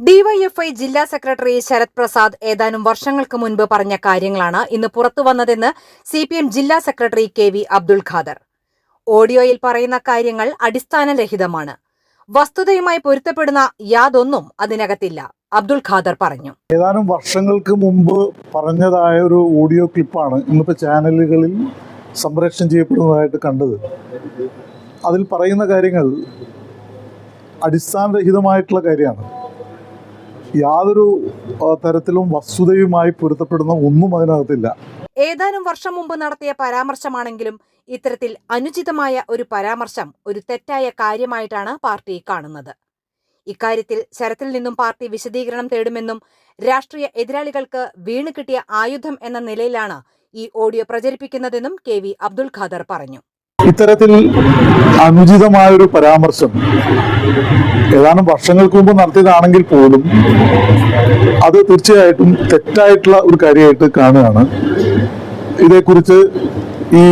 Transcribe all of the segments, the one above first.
DYFI ജില്ലാ secretary Sarath Prasad ഏതാനും വർഷങ്ങൾക്ക് മുൻപ് പറഞ്ഞ കാര്യങ്ങളാണ് ഇന്ന് പുറത്തുവന്നതെന്ന് സി പി എം ജില്ലാ secretary K V Abdul Khader. ഓഡിയോയിൽ പറയുന്ന കാര്യങ്ങൾ അടിസ്ഥാനരഹിതമാണ്. വസ്തുതയുമായി പൊരുത്തപ്പെടുന്ന യാതൊന്നും അതിനകത്തില്ല അബ്ദുൾ ഖാദർ പറഞ്ഞു. ഏതാനും വർഷങ്ങൾക്ക് മുമ്പ് പറഞ്ഞതായ ഒരു ഓഡിയോ ക്ലിപ്പാണ് ഇന്നിപ്പോൾ ചാനലുകളിൽ സംപ്രേഷണം ചെയ്യപ്പെടുന്നതായിട്ട് കണ്ടത്. അതിൽ പറയുന്ന കാര്യങ്ങൾ അടിസ്ഥാനരഹിതമായിട്ടുള്ള കാര്യമാണ്. യാതൊരു തരത്തിലും വസ്തുതയുമായി പൊരുത്തപ്പെടുന്ന ഒന്നും അതിനകത്തില്ല. ഏതാനും വർഷം മുമ്പ് നടത്തിയ പരാമർശമാണെങ്കിലും ഇത്തരത്തിൽ അനുചിതമായ ഒരു പരാമർശം ഒരു തെറ്റായ കാര്യമായിട്ടാണ് പാർട്ടി കാണുന്നത്. ഇക്കാര്യത്തിൽ ശരത്തിൽ നിന്നും പാർട്ടി വിശദീകരണം തേടുമെന്നും രാഷ്ട്രീയ എതിരാളികൾക്ക് വീണ് കിട്ടിയ ആയുധം എന്ന നിലയിലാണ് ഈ ഓഡിയോ പ്രചരിപ്പിക്കുന്നതെന്നും കെ വി അബ്ദുൽ ഖാദർ പറഞ്ഞു. ഇത്തരത്തിൽ അനുചിതമായൊരു പരാമർശം ഏതാനും വർഷങ്ങൾക്ക് മുമ്പ് നടത്തിയതാണെങ്കിൽ പോലും അത് തീർച്ചയായിട്ടും തെറ്റായിട്ടുള്ള ഒരു കാര്യമായിട്ട് കാണുകയാണ്. ഇതേക്കുറിച്ച് ഈ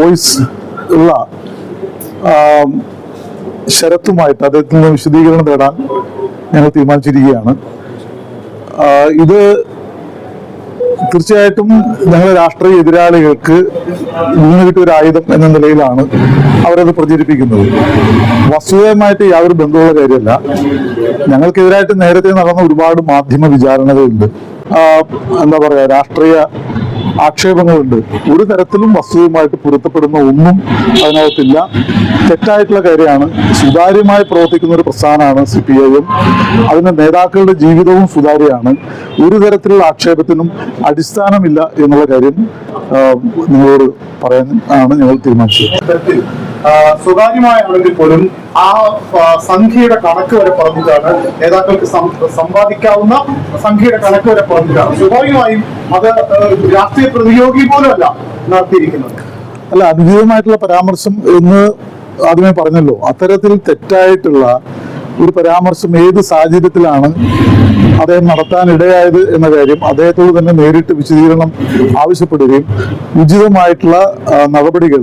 വോയിസ് ഉള്ള ശരത്തുമായിട്ട് അദ്ദേഹത്തിൽ നിന്ന് വിശദീകരണം തേടാൻ ഞങ്ങൾ തീരുമാനിച്ചിരിക്കുകയാണ്. ഇത് തീർച്ചയായിട്ടും ഞങ്ങൾ രാഷ്ട്രീയ എതിരാളികൾക്ക് മൂന്ന് കിട്ടിയ ഒരു ആയുധം എന്ന നിലയിലാണ് അവരത് പ്രചരിപ്പിക്കുന്നത്. വസ്തുതയുമായിട്ട് യാതൊരു ബന്ധമുള്ള കാര്യമല്ല. ഞങ്ങൾക്കെതിരായിട്ട് നേരത്തെ നടന്ന ഒരുപാട് മാധ്യമ വിചാരണകളുണ്ട്. എന്താ പറയാ രാഷ്ട്രീയ ആക്ഷേപങ്ങളുണ്ട്. ഒരു തരത്തിലും വസ്തുവുമായിട്ട് പൊരുത്തപ്പെടുന്ന ഒന്നും അതിനകത്തില്ല. തെറ്റായിട്ടുള്ള കാര്യമാണ്. സുതാര്യമായി പ്രവർത്തിക്കുന്ന ഒരു പ്രസ്ഥാനമാണ് സി പി ഐ എം. അതിന്റെ നേതാക്കളുടെ ജീവിതവും സുതാര്യമാണ്. ഒരു തരത്തിലുള്ള ആക്ഷേപത്തിനും അടിസ്ഥാനമില്ല എന്നുള്ള കാര്യം നിങ്ങളോട് പറയാൻ ആണ് ഞങ്ങൾ തീരുമാനിച്ചത്. സ്വകാര്യമായാണെങ്കിൽ പോലും ആ സംഖ്യയുടെ കണക്ക് വരെ പറഞ്ഞിട്ടാണ് നേതാക്കൾക്ക് സമ്പാദിക്കാവുന്ന സംഖ്യയുടെ കണക്ക് വരെ പറഞ്ഞിട്ടാണ്. സ്വാഭാവികമായും അത് രാഷ്ട്രീയ പ്രതിയോഗി പോലുമല്ല നടത്തിയിരിക്കുന്നത്. അല്ല അനുചിതമായിട്ടുള്ള പരാമർശം എന്ന് ആദ്യമേ പറഞ്ഞല്ലോ. അത്തരത്തിൽ തെറ്റായിട്ടുള്ള ഒരു പരാമർശം ഏത് സാഹചര്യത്തിലാണ് അദ്ദേഹം നടത്താനിടയായത് എന്ന കാര്യം അദ്ദേഹത്തോട് തന്നെ നേരിട്ട് വിശദീകരണം ആവശ്യപ്പെടുകയും ഉചിതമായിട്ടുള്ള നടപടികൾ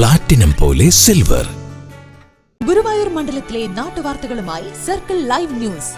Platinum പോലെ സിൽവർ. ഗുരുവായൂർ മണ്ഡലത്തിലെ നാട്ടുവാർത്തകളുമായി സർക്കിൾ ലൈവ് ന്യൂസ്.